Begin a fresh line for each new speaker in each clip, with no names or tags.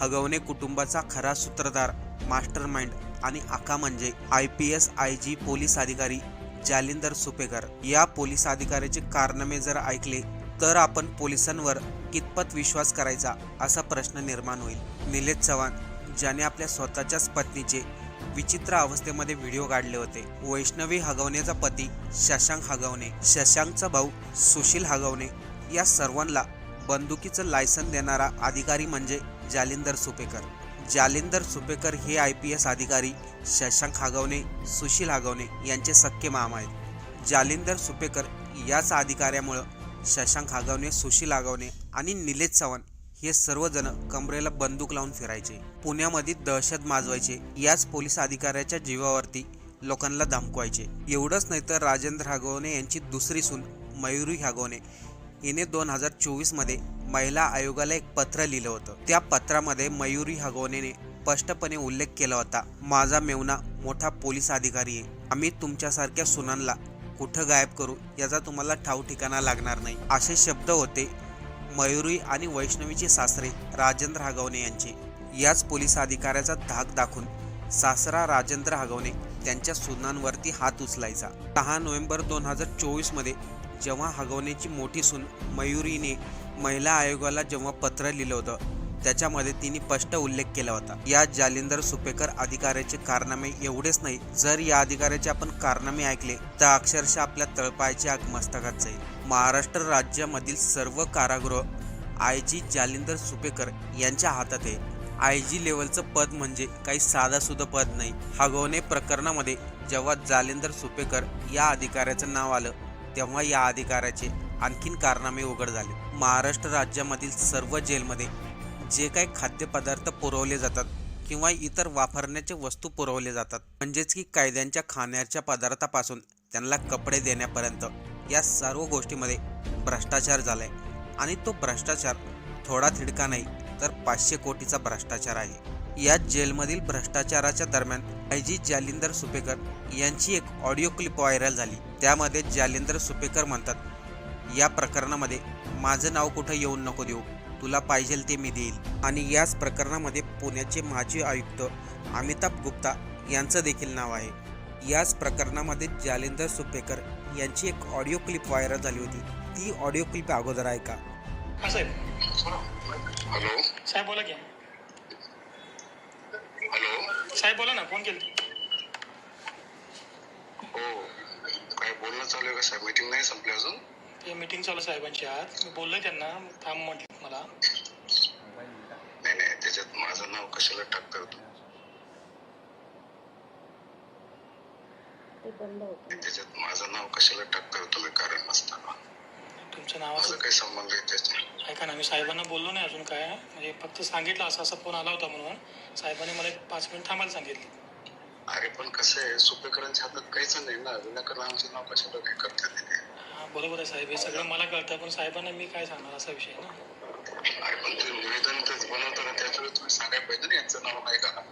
हगवणे कुटुंबाचा खरा सूत्रधार मास्टर माइंड आणि आका म्हणजे I P S I G police अधिकारी जालिंदर सुपेकर. या पोलीस अधिकाऱ्याचे कारनामे जर ऐकले तर आपण पोलिसांवर कितपत विश्वास करायचा असा प्रश्न निर्माण होईल. निलेश चव्हाण ज्याने आपल्या स्वतःच्याच पत्नीचे विचित्र अवस्थेमध्ये व्हिडिओ काढले होते. वैष्णवी हगवणेचा पती शशांक हगवणे शशांकचा भाऊ सुशील हगवणे या सर्वांना बंदुकीचं लायसन देणारा अधिकारी म्हणजे जालिंदर सुपेकर. जालिंदर सुपेकर हे आय पी एस अधिकारी शशांक हागवणे सुशील हागवणे यांचे सख्खे माम आहेत. जालिंदर सुपेकर याच अधिकाऱ्यामुळं शशांक हागवणे सुशील हागवणे आणि निलेश चव्हाण हे सर्वजण कमरेला बंदूक लावून फिरायचे. पुण्यामध्ये दहशत माजवायचे. याच पोलीस अधिकाऱ्याच्या जीवावरती लोकांना धमकवायचे. एवढंच नाही तर राजेंद्र हागवणे यांची दुसरी सून मयुरी हागवणे हिने दोन हजार चोवीसमध्ये महिला आयोगाला एक पत्र लिहिलं होतं. त्या पत्रामध्ये मयुरी हगवणेने स्पष्टपणे उल्लेख केला होता माझा मेवना मोठा पोलीस अधिकारी आहे. आम्ही तुमच्यासारख्या सुनांना कुठं गायब करू याचा तुम्हाला ठाव ठिकाणा लागणार नाही. असे शब्द होते मयुरी आणि वैष्णवीचे सासरे राजेंद्र हगवणे यांचे. याच पोलीस अधिकाऱ्याचा धाक दाखवून सासरा राजेंद्र हगवणे त्यांच्या सुनांवरती हात उचलायचा. दहा नोव्हेंबर दोन हजार चोवीसमध्ये जेव्हा हगवण्याची मोठी सून मयुरीने महिला आयोगाला जेव्हा पत्र लिहिलं होतं त्याच्यामध्ये तिने स्पष्ट उल्लेख केला होता. या जालिंदर सुपेकर अधिकाऱ्याचे कारनामे एवढेच नाही जर या अधिकाऱ्याचे आपण कारनामे ऐकले तर अक्षरशः आपल्या तळपायाची आग मस्तकात जाईल. महाराष्ट्र राज्यामधील सर्व कारागृह आय जी जालिंदर सुपेकर यांच्या हातात आहे. आय जी लेवलचं पद म्हणजे काही साधासुद्धा पद नाही. हगवणे प्रकरणामध्ये जेव्हा जालिंदर सुपेकर या अधिकाऱ्याचं नाव आलं तेव्हा या अधिकाऱ्याचे आणखीन कारनामे उघड झाले. महाराष्ट्र राज्यामधील सर्व जेलमध्ये जे काही खाद्यपदार्थ पुरवले जातात किंवा इतर वापरण्याचे वस्तू पुरवले जातात म्हणजेच की कायद्यांच्या खाण्याच्या पदार्थापासून त्यांना कपडे देण्यापर्यंत या सर्व गोष्टीमध्ये भ्रष्टाचार झालाय. आणि तो भ्रष्टाचार थोडा थिडका नाही तर पाचशे कोटीचा भ्रष्टाचार आहे. या जेलमधील भ्रष्टाचाराच्या दरम्यान आय जी जालिंदर सुपेकर यांची एक ऑडिओ क्लिप व्हायरल झाली. त्यामध्ये जालिंदर सुपेकर म्हणतात या प्रकरणामध्ये माझं नाव कुठं येऊन नको देऊ? तुला पाहिजेल ते मी देईल. आणि याच प्रकरणामध्ये पुण्याचे माजी आयुक्त अमिताभ गुप्ता यांचं देखील नाव आहे. याच प्रकरणामध्ये जालिंदर सुपेकर यांची एक ऑडिओ क्लिप व्हायरल झाली होती. ती ऑडिओ क्लिप अगोदर ऐका
हा साहेब.
हॅलो.
साहेब बोला की. साहेब बोला ना फोन केलं
हो काय बोलणं चालू आहे का साहेब? मीटिंग नाही संपली अजून?
ते मीटिंग चालू आहे साहेबांची आज. मी बोललोय त्यांना थांब म्हटलं मला.
नाही नाही त्याच्यात माझं नाव कशाला टाकता तू?
ते बंद होतं.
त्याच्यात माझं नाव कशाला टाकता तुम्ही? कारण नसताना.
तुमचं
माझा
नाव
काही संबंध आहे
ऐका ना मी साहेबांना बोललो नाही अजून काय. म्हणजे फक्त सांगितलं असं असा फोन आला होता म्हणून. साहेबांनी मला एक पाच मिनिट थांबायला सांगितलं.
अरे पण कसं आहे सुपेकरांच्या हातात काहीच नाही ना. विनाकारण आमचं नाव कशाला काय करतात
बरोबर आहे साहेब. हे सगळं मला कळतं पण साहेबांना मी काय सांगणार असा विषय ना?
अरे पण ते निवेदन बनवताना त्याच वेळेस तुम्ही सांगायला पाहिजे ना यांचं नाव नाही का?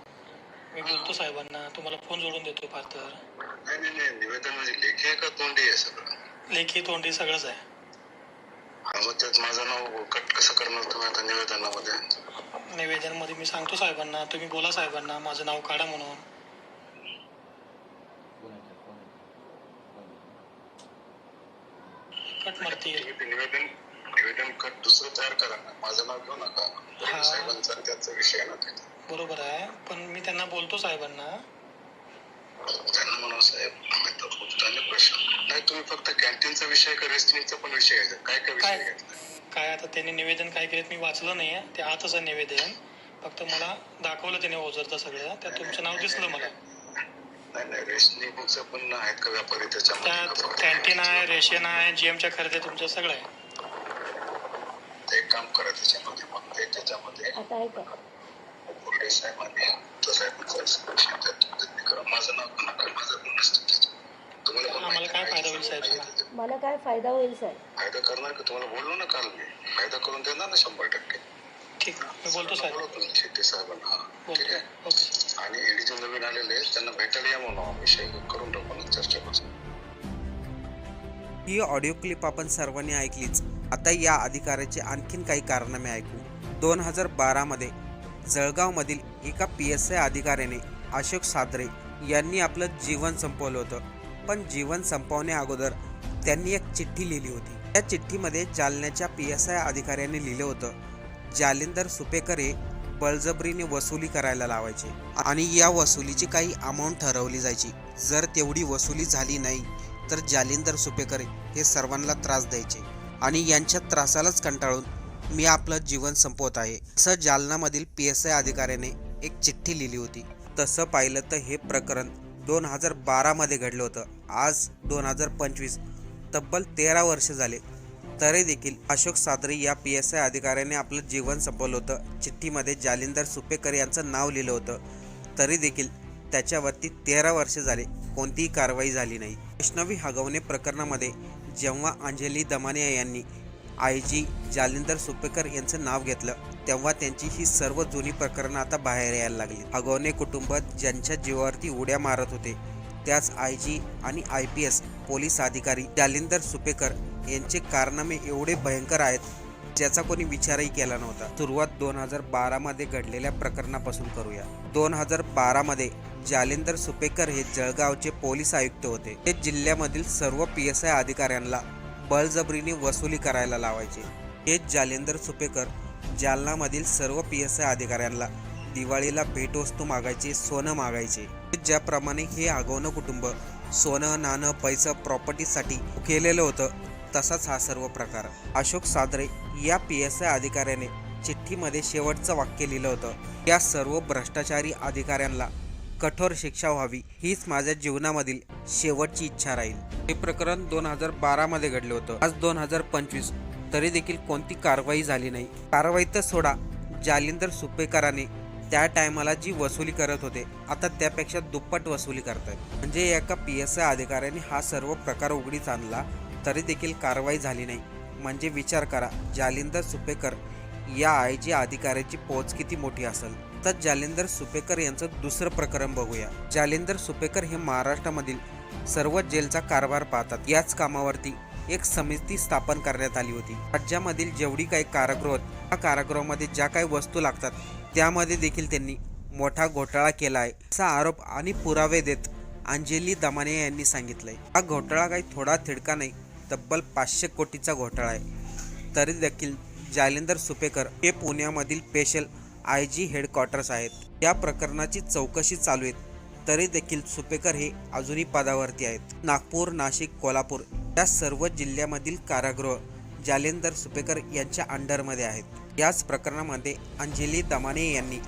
मी बोलतो साहेबांना. तुम्हाला फोन जोडून देतो फार तर.
नाही नाही नाही. निवेदन म्हणजे लेखी आहे का तोंडी आहे सगळं?
लेखी तोंडी सगळंच आहे.
मग त्यात माझं नाव कट कसं करणार तुम्ही आता निवेदनामध्ये?
निवेदनमध्ये मी सांगतो साहेबांना तुम्ही बोला साहेबांना माझं नाव काढा म्हणून. कट मारतील
निवेदन निवेदन कट दुसरं तयार करा ना. माझं नाव घेऊ नका.
हा.
साहेबांचा आणि त्याचा विषय आहे ना ते
बरोबर आहे. पण मी त्यांना बोलतो साहेबांना.
त्यांना म्हणा साहेब गुप्ताने प्रश्न नाही तुम्ही फक्त कॅन्टीनचा विषय का रेस्टिंगचा पण विषय घ्यायचा काय काय विषय
काय?
घेतला
काय आता त्यांनी निवेदन काय केलं? मी वाचलं नाही ते आतच आहे निवेदन. फक्त मला दाखवलं त्याने ओझरचं सगळं. त्यात तुमचं नाव दिसलं मला.
नाही नाही रेशनिंगचं पण आहेत का व्यापारी?
त्यात कॅन्टीन आहे रेशन आहे जीएमच्या खरेदी तुमचं सगळं आहे
ते एक काम करा त्याच्यामध्ये मग ते त्याच्यामध्ये
आता
बोर्डे साहेबांनी पण
मला काय फायदा होईल साहेब?
फायदा करणार का? तुम्हाला बोललो ना काल मी. फायदा करून देणार ना शंभर टक्के.
ठीक मी बोलतो साहेब.
शेट्टी साहेबांना. हा ठीक आहे?
ओके.
आणि ईडीचे नवीन आलेले आहेत, त्यांना भेटायला या म्हणून विषय करून टाकू ना चर्चा करू
ही ऑडिओ क्लिप आपण सर्वांनी ऐकलीच. आता या अधिकाऱ्याचे आणखीन काही कारनामे ऐकू. दोन हजार बारामध्ये जळगावमधील एका पी एस आय अधिकाऱ्याने अशोक सादरे यांनी आपलं जीवन संपवलं होतं. पण जीवन संपवण्या अगोदर त्यांनी एक चिठ्ठी लिहिली होती. त्या चिठ्ठीमध्ये जालन्याच्या पी एस आय अधिकाऱ्याने लिहिलं होतं जालिंदर सुपेकर हे बळजबरीने वसुली करायला लावायचे आणि या वसुलीची काही अमाऊंट ठरवली जायची. जर तेवढी वसुली झाली नाही तर जालिंदर सुपेकर हे सर्वांना त्रास द्यायचे आणि यांच्या त्रासालाच कंटाळून मी आपलं जीवन संपवत आहे. असं जालनामधील पी एस आय अधिकाऱ्याने एक चिठ्ठी लिहिली होती. तसं पाहिलं तर हे प्रकरण दोन हजार बारामध्ये घडलं होतं. आज दोन हजार पंचवीस तब्बल तेरा वर्ष झाले. तरी देखील अशोक सादरी या पी एस आय अधिकाऱ्याने आपलं जीवन संपवलं होतं. चिठ्ठीमध्ये जालिंदर सुपेकर यांचं नाव लिहिलं होतं. तरी देखील त्याच्यावरती तेरा वर्ष झाले. कोणतीही कारवाई झाली नाही. वैष्णवी हगवणे प्रकरणामध्ये जेव्हा अंजली दमानिया यांनी आय जी जालिंदर सुपेकर यांचं नाव घेतलं तेव्हा त्यांची ही सर्व जुनी प्रकरणं आता बाहेर यायला लागली. हगवणे कुटुंब ज्यांच्या जीवावरती उड्या मारत होते त्याच आय जी आणि आय पी एस पोलीस अधिकारी जालिंदर सुपेकर यांचे कारनामे एवढे भयंकर आहेत ज्याचा कोणी विचारही केला नव्हता. सुरुवात दोन हजार बारामध्ये घडलेल्या प्रकरणापासून करूया. दोन हजार बारामध्ये जालिंदर सुपेकर हे जळगावचे पोलीस आयुक्त होते. ते जिल्ह्यामधील सर्व पी एस आय अधिकाऱ्यांना बळजबरीने वसुली करायला लावायचे. हेच जालिंदर सुपेकर जालनामधील सर्व पी एस आय अधिकाऱ्यांना दिवाळीला भेटवस्तू मागायचे सोनं मागायचे. ज्याप्रमाणे हे आगवणं कुटुंब सोनं नाणं पैसा प्रॉपर्टीसाठी केलेलं होतं तसाच हा सर्व प्रकार. अशोक सादरे या पी एस आय अधिकाऱ्याने चिठ्ठीमध्ये शेवटचं वाक्य लिहिलं होतं. या सर्व भ्रष्टाचारी अधिकाऱ्यांना कठोर शिक्षा व्हावी हीच माझ्या जीवनामधील शेवटची इच्छा राहील. हे प्रकरण दोन हजार बारामध्ये घडलं होतं. आज दोन हजार पंचवीस तरी देखील कोणती कारवाई झाली नाही. कारवाई तर सोडा जालिंदर सुपेकराने त्या टायमाला जी वसुली करत होते आता त्यापेक्षा दुप्पट वसुली करतायत. म्हणजे एका पी एस आय अधिकाऱ्याने हा सर्व प्रकार उघडीच आणला तरी देखील कारवाई झाली नाही. म्हणजे विचार करा जालिंदर सुपेकर या आय जी अधिकाऱ्याची पोच किती मोठी असेल? तर जालिंदर सुपेकर यांचं दुसरं प्रकरण बघूया. जालिंदर सुपेकर हे महाराष्ट्रामधील सर्व जेलचा कारभार पाहतात. याच कामावरती एक समिती स्थापन करण्यात आली होती. राज्यामधील जेवढी काही कारागृह आहेत, त्या कारागृहामध्ये ज्या काही वस्तू लागतात त्यामध्ये देखील त्यांनी मोठा घोटाळा केला आहे असा आरोप आणि पुरावे देत अंजली दमाने यांनी सांगितलंय. हा घोटाळा काही थोडा थिडका नाही तब्बल पाचशे कोटीचा घोटाळा आहे. तरी देखील जालिंदर सुपेकर हे पुण्यामधील स्पेशल आय जी हेडक्वार्टर्स आहेत. या प्रकरणाची चौकशी चालू आहे तरी देखील सुपेकर हे अजूनही पदावरती आहेत. नागपूर नाशिक कोल्हापूर या सर्व जिल्ह्यामधील कारागृह जालिंदर सुपेकर यांच्या अंडरमध्ये आहेत. याच प्रकरणामध्ये अंजली दमाने यांनी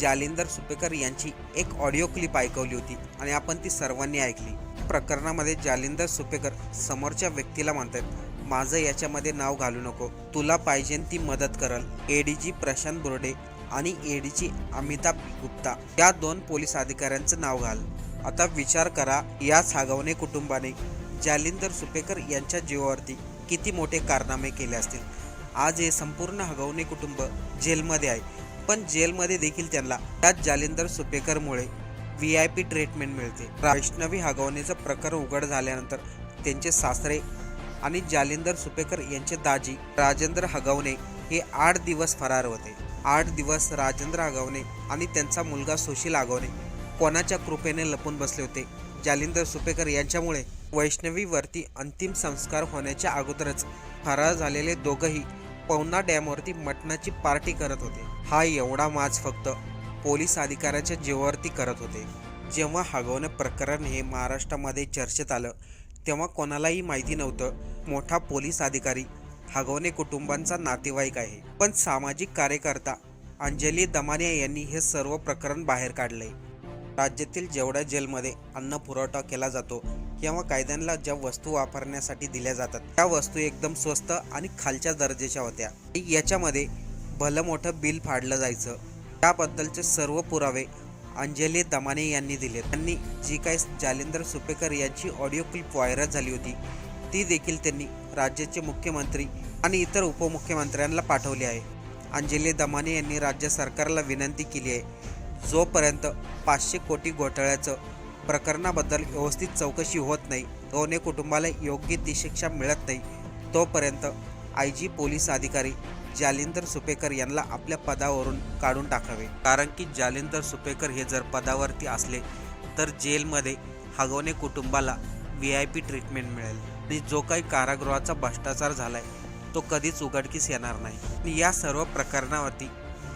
जालिंदर सुपेकर यांची एक ऑडिओ क्लिप ऐकवली होती आणि आपण ती सर्वांनी ऐकली. प्रकरणामध्ये जालिंदर सुपेकर समोरच्या व्यक्तीला म्हणतात माझं याच्यामध्ये नाव घालू नको. तुला पाहिजे ती मदत करल. एडीजी प्रशांत बोर्डे आणि एडीजी अमिताभ गुप्ता. या दोन पोलीस अधिकाऱ्यांचं नाव घाल. आता विचार करा या सागवणे कुटुंबाने जालिंदर सुपेकर यांच्या जीवावरती किती मोठे कारनामे केले असतील? आज हे संपूर्ण हगवणे कुटुंब जेलमध्ये आहे. पण जेलमध्ये देखील त्यांना त्याच जालिंदर सुपेकरमुळे व्ही आय पी ट्रीटमेंट मिळते. वैष्णवी हगवणेचं प्रकरण उघड झाल्यानंतर त्यांचे सासरे आणि जालिंदर सुपेकर यांचे दाजी राजेंद्र हगवणे हे आठ दिवस फरार होते. आठ दिवस राजेंद्र हगवणे आणि त्यांचा मुलगा सुशील हगवणे कोणाच्या कृपेने लपून बसले होते? जालिंदर सुपेकर यांच्यामुळे वैष्णवीवरती अंतिम संस्कार होण्याच्या अगोदरच फरार झालेले दोघंही पवना डॅमवरती मटणाची पार्टी करत होते. हा एवढा माज फक्त पोलीस अधिकाऱ्याच्या जीवावरती करत होते. जेव्हा हगवणं प्रकरण हे महाराष्ट्रामध्ये चर्चेत आलं तेव्हा कोणालाही माहिती नव्हतं. मोठा पोलीस अधिकारी हगवणे कुटुंबांचा नातेवाईक आहे. पण सामाजिक कार्यकर्ता अंजली दमानिया यांनी हे सर्व प्रकरण बाहेर काढले राज्यातील जेवढ्या जेलमध्ये अन्न पुरवठा केला जातो किंवा कायद्यांना ज्या वस्तू वापरण्यासाठी दिल्या जातात त्या वस्तू एकदम स्वस्त आणि खालच्या दर्जाच्या होत्या. याच्यामध्ये भलं मोठं बिल फाडलं जायचं. त्याबद्दलचे सर्व पुरावे अंजली दमाने यांनी दिले त्यांनी जी काय जालिंदर सुपेकर यांची ऑडिओ क्लिप व्हायरल झाली होती ती देखील त्यांनी राज्याचे मुख्यमंत्री आणि इतर उपमुख्यमंत्र्यांना पाठवली आहे. अंजली दमाने यांनी राज्य सरकारला विनंती केली आहे जोपर्यंत पाचशे कोटी घोटाळ्याचं प्रकरणाबद्दल व्यवस्थित चौकशी होत नाही. दोन्ही कुटुंबाला योग्य ती शिक्षा मिळत नाही. तोपर्यंत आय जी पोलीस अधिकारी जालिंदर सुपेकर यांना आपल्या पदावरून काढून टाकावे. कारण की जालिंदर सुपेकर हे जर पदावरती असले तर जेलमध्ये हगवणे कुटुंबाला व्ही आय पी ट्रीटमेंट मिळेल. आणि जो काही कारागृहाचा भ्रष्टाचार झालाय तो कधीच उघडकीस येणार नाही. आणि या सर्व प्रकरणावरती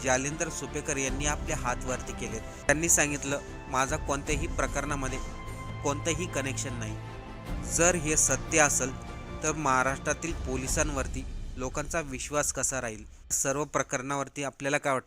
जालिंदर सुपेकर यांनी आपले हात वरती केलेत. त्यांनी सांगितलं माझा कोणत्याही प्रकरणामध्ये कोणतंही कनेक्शन नाही. जर हे सत्य असेल तर महाराष्ट्रातील पोलिसांवरती लोकांचा विश्वास कसा राहील? सर्व प्रकरणावरती आपल्याला काय वाटतं?